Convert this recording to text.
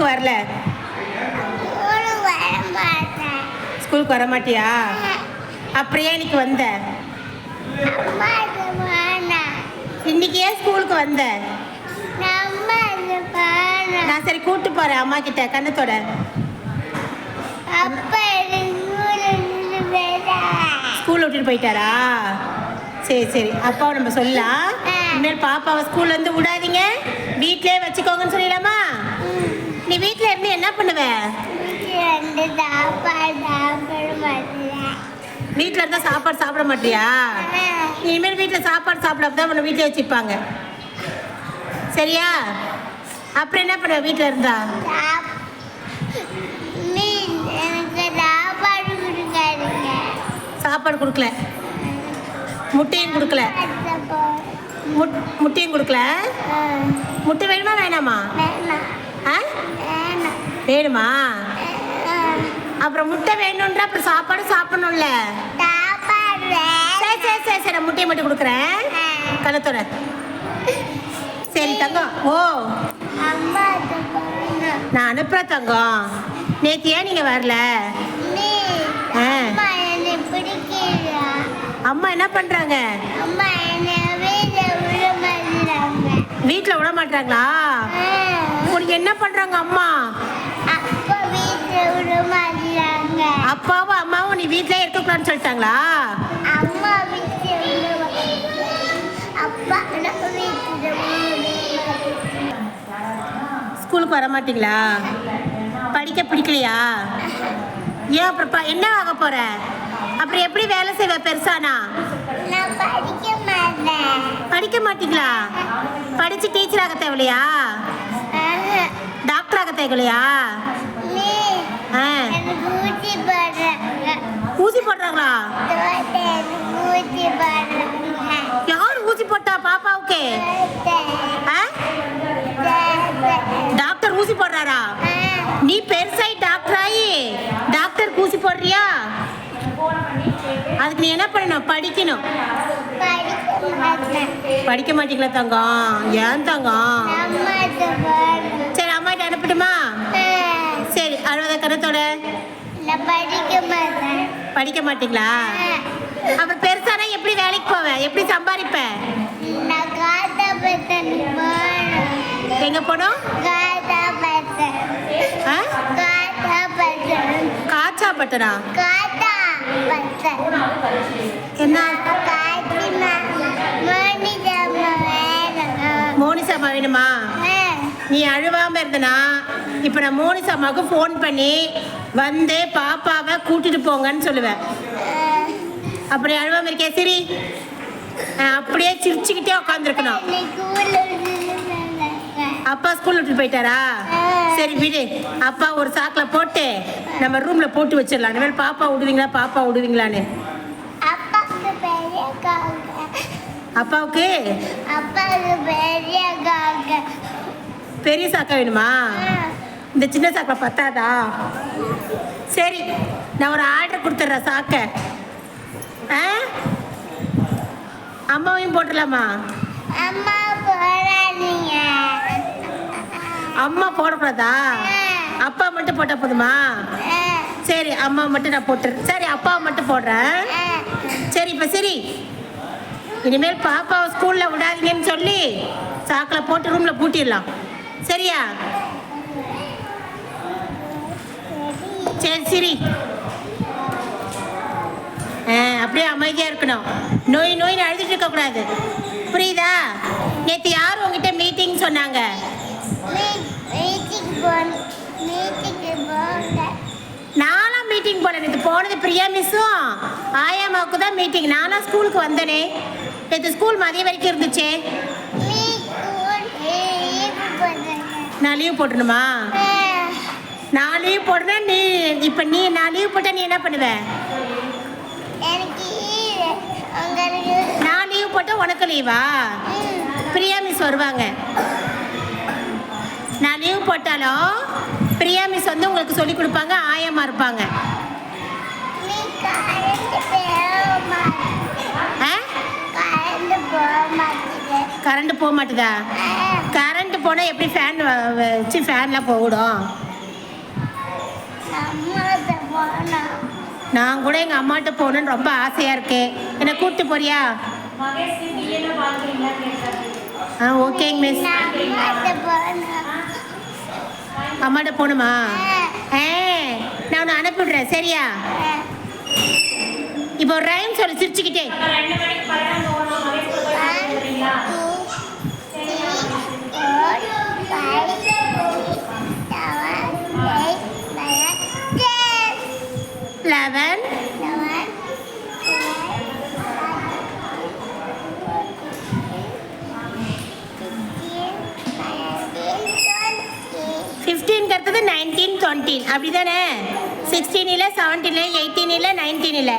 ஸ்கூலுக்கு வரல? ஸ்கூலுக்கு வர மாட்டியா? ஏன் இன்னைக்கு வந்த? இன்னைக்கு ஏன் ஸ்கூலுக்கு வந்த? நான் சரி கூட்டு போறேன் அம்மா கிட்ட கண்ணத்தோட ஸ்கூல் விட்டுட்டு போயிட்டாரா? சரி சரி. அப்பாவை நம்ம சொல்லலாம். இனிமேல் பாப்பாவை ஸ்கூல்ல இருந்து விடாதீங்க. வீட்டிலே வச்சுக்கோங்கன்னு சொல்லிடலாமா? நீ வீட்டில் இருந்து என்ன பண்ணுவ? வீட்டில் இருந்தால் சாப்பாடு சாப்பிட மாட்டியா? இனிமேல் வீட்டில் சாப்பாடு சாப்பிடாம தான் உன்னை வீட்டில் வச்சுப்பாங்க சரியா? அப்புறம் என்ன பண்ணுவ வீட்டில் இருந்தா? சாப்- நீ எனக்கு சாப்பாடு கொடுக்கல. முட்டையும் கொடுக்கல. முட் முட்டையும் கொடுக்கல? முட்டை வேணுமா? வேணாமா. வேணாம்? அப்புறம் முட்டை வேணுன்ற அப்புறம் சாப்பாடு சாப்பிடணும்ல? சாப்பாடு சரி சரி சரி சரி முட்டையை மட்டும் கொடுக்குறேன். கழுத்தோட சரி தங்கம். ஓ. நான் அனுப்புகிறேன் தங்கம். நேற்று ஏன் நீங்கள் வரல. அம்மா என்னை பிடிக்கலையா? வீட்டில் விட மாட்டாங்களா? உனக்கு என்ன பண்ணுறாங்க அம்மா? அப்பாவும் அம்மாவும் நீ வீட்டிலே இருக்கக்கூடாதுன்னு சொல்லிட்டாங்களா? ஸ்கூலுக்கு வர மாட்டீங்களா? படிக்க பிடிக்கலையா? ஏன் அப்புறம் என்ன ஆக போற? அப்புறம் எப்படி வேலை செய்வ பெருசானா? நான் படிக்க மாட்டீங்களா? படிச்சு டீச்சர் ஆக ஆஹா. டாக்டர் ஆக எனக்கு ஊசி போடுறாங்க. ஊசி போடுறாங்களா? யார் ஊசி போட்டா பாப்பாவுக்கு தோட்டை, ஆ? தோட்டை. டாக்டர் ஊசி போடுறாரா ஆ, நீ பெருசாயி டாக்டர் ஆகி டாக்டர் ஊசி போடுறியா அதுக்கு நீ என்ன பண்ணணும்? படிக்கணும். படிக்க மாட்டீங்களா தங்கம் ஏன் தங்கம் சரி அம்மாட்ட அனுப்பட்டுமா? சரி அழுவத கருத்தோட படிக்க மாட்டீங்களா? ஆ, அப்புறம் பெருசானா எப்படி வேலைக்கு போவேன் எப்படி போனேன் எங்க போனோம் காத்தா என்ன காத்திமா மோனிஜாமா வேணும் நீ அழுவாம இருந்தனா இப்போ நான் மோனிசாமாவுக்கு ஃபோன் பண்ணி வந்து பாப்பாவை கூட்டிட்டு போங்கன்னு சொல்லுவேன். அப்படி அழுவாம இருக்கே சரி. அப்படியே சிரிச்சுக்கிட்டே உட்காந்துருக்கணும். அப்பா ஸ்கூல் விட்டு போயிட்டாரா? சரி விடு. அப்பா ஒரு சாக்கில் போட்டு நம்ம ரூம்ல போட்டு வச்சிடலாம். இனிமேல் பாப்பா விடுவீங்களா பாப்பா விடுவீங்களான்னு. அப்பாவுக்கு? அப்பாவுக்கு பெரிய காக்க பெரிய சாக்கா வேணுமா? இந்த சின்ன சாக்கில் பத்தாதா? சரி நான் ஒரு ஆர்டர் கொடுத்துட்றேன் சாக்க. ஆ? அம்மாவையும் போட்டுடலாமா? அம்மா போடக்கூடாதா? அப்பா மட்டும் போட்டால் போதுமா? சரி அம்மா மட்டும் நான் போட்டுறேன். சரி அப்பாவை மட்டும் போடுறேன். சரி இப்போ சரி. இனிமேல் பாப்பாவை ஸ்கூலில் விடாதீங்கன்னு சொல்லி சாக்கில் போட்டு ரூமில் பூட்டிடலாம். சரியா? சரி சரி. ஆ அப்படியே அமைதியாக இருக்கணும். நோய் நோய்னு அழுதுட்டு இருக்கக்கூடாது புரியுதா? நேற்று யார் உங்ககிட்ட மீட்டிங் சொன்னாங்க? மீட்டிங் மீட்டிங் போல நேற்று போனது பிரியா மிஸ்ஸும் ஆயாமாவுக்கு தான் மீட்டிங் நானும் ஸ்கூலுக்கு வந்தேனே. நேற்று ஸ்கூல் மதியம் வரைக்கும் இருந்துச்சே. நான் லீவ் போட்டணுமா? நான் லீவ் போடுறேன். நீ இப்போ நீ நான் லீவ் போட்டால் நீ என்ன பண்ணுவ? எனக்கு நான் லீவ் போட்டால் உனக்கு லீவா பிரியா மிஸ் வருவாங்க. நான் லீவ் போட்டாலும் பிரியா மிஸ் வந்து உங்களுக்கு சொல்லி கொடுப்பாங்க ஆயமா இருப்பாங்க. கரண்ட் போக மாட்டுதா? கரண்ட் போனால் எப்படி ஃபேன் வச்சு ஃபேன்லாம் போடும் நான் கூட எங்கள் அம்மாட்ட போகணுன்னு ரொம்ப ஆசையாக இருக்கு என்னை கூப்பிட்டு போறியா? ஆ ஓகேங்க மிஸ் அம்மாட்ட போகணுமா ஏ நான் உன்னை அனுப்பிவிடுறேன் சரியா? இப்போ ஒரு ரைம் சொல்லு சிரிச்சுக்கிட்டே. லெவன் வந்து நைன்டீன் டுவெண்ட்டீன் அப்படி தானே சிக்ஸ்டீன் இல்லை செவன்டீன் இல்லை எயிட்டீன் இல்லை நைன்டீன் இல்லை.